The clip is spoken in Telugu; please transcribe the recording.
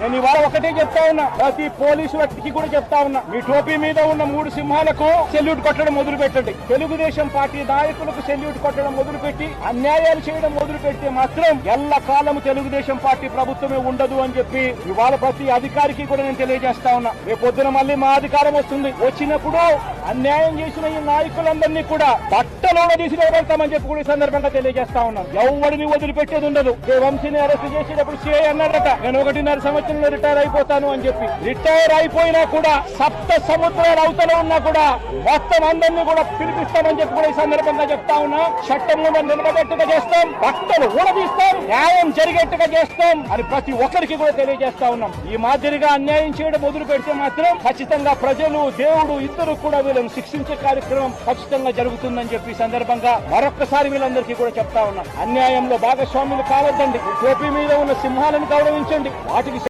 నేను ఇవాళ ఒకటే చెప్తా ఉన్నా. ప్రతి పోలీసు వ్యక్తికి కూడా చెప్తా ఉన్నా. మీ టోపీ మీద ఉన్న మూడు సింహాలకు సెల్యూట్ కొట్టడం మొదలు పెట్టండి తెలుగుదేశం పార్టీ నాయకులకు సెల్యూట్ కొట్టడం మొదలుపెట్టి అన్యాయాలు చేయడం మొదలు పెడితే మాత్రం ఎల్ల కాలము తెలుగుదేశం పార్టీ ప్రభుత్వమే ఉండదు అని చెప్పి ఇవాళ ప్రతి అధికారికి కూడా నేను తెలియజేస్తా ఉన్నా. రేపు పొద్దున మళ్ళీ మా అధికారం వస్తుంది. వచ్చినప్పుడు అన్యాయం చేసిన ఈ నాయకులందరినీ కూడా బట్టలోనే తీసి నిలబెడతామని చెప్పి కూడా ఈ సందర్భంగా తెలియజేస్తా ఉన్నాం. ఎవరిని వదిలిపెట్టేది ఉండదు. వంశీని అరెస్ట్ చేసేటప్పుడు సిఐ అన్నారట నేను ఒకటిన్నర సంవత్సరంలో రిటైర్ అయిపోతాను అని చెప్పి. రిటైర్ అయిపోయినా కూడా సప్త సముద్రాల అవతల ఉన్నా కూడా మొత్తం అందరినీ కూడా పిలిపిస్తామని చెప్పి కూడా ఈ సందర్భంగా చెప్తా ఉన్నా. చట్టంలో మనం నిలబెట్టుగా చేస్తాం. బట్టలు ఊడదీస్తాం. న్యాయం జరిగేట్టుగా చేస్తాం అని ప్రతి ఒక్కరికి కూడా తెలియజేస్తా ఉన్నాం. ఈ మాదిరిగా అన్యాయం చేయడం మొదలు పెడితే మాత్రం ఖచ్చితంగా ప్రజలు దేవుడు ఇద్దరు కూడా వీళ్ళని శిక్షించే కార్యక్రమం ఖచ్చితంగా జరుగుతుందని చెప్పి సందర్భంగా మరొక్కసారి వీళ్ళందరికీ కూడా చెప్తా ఉన్నాం. అన్యాయంలో భాగస్వాములు కావద్దండి. టోపీ మీద ఉన్న సింహాలను గౌరవించండి. వాటికి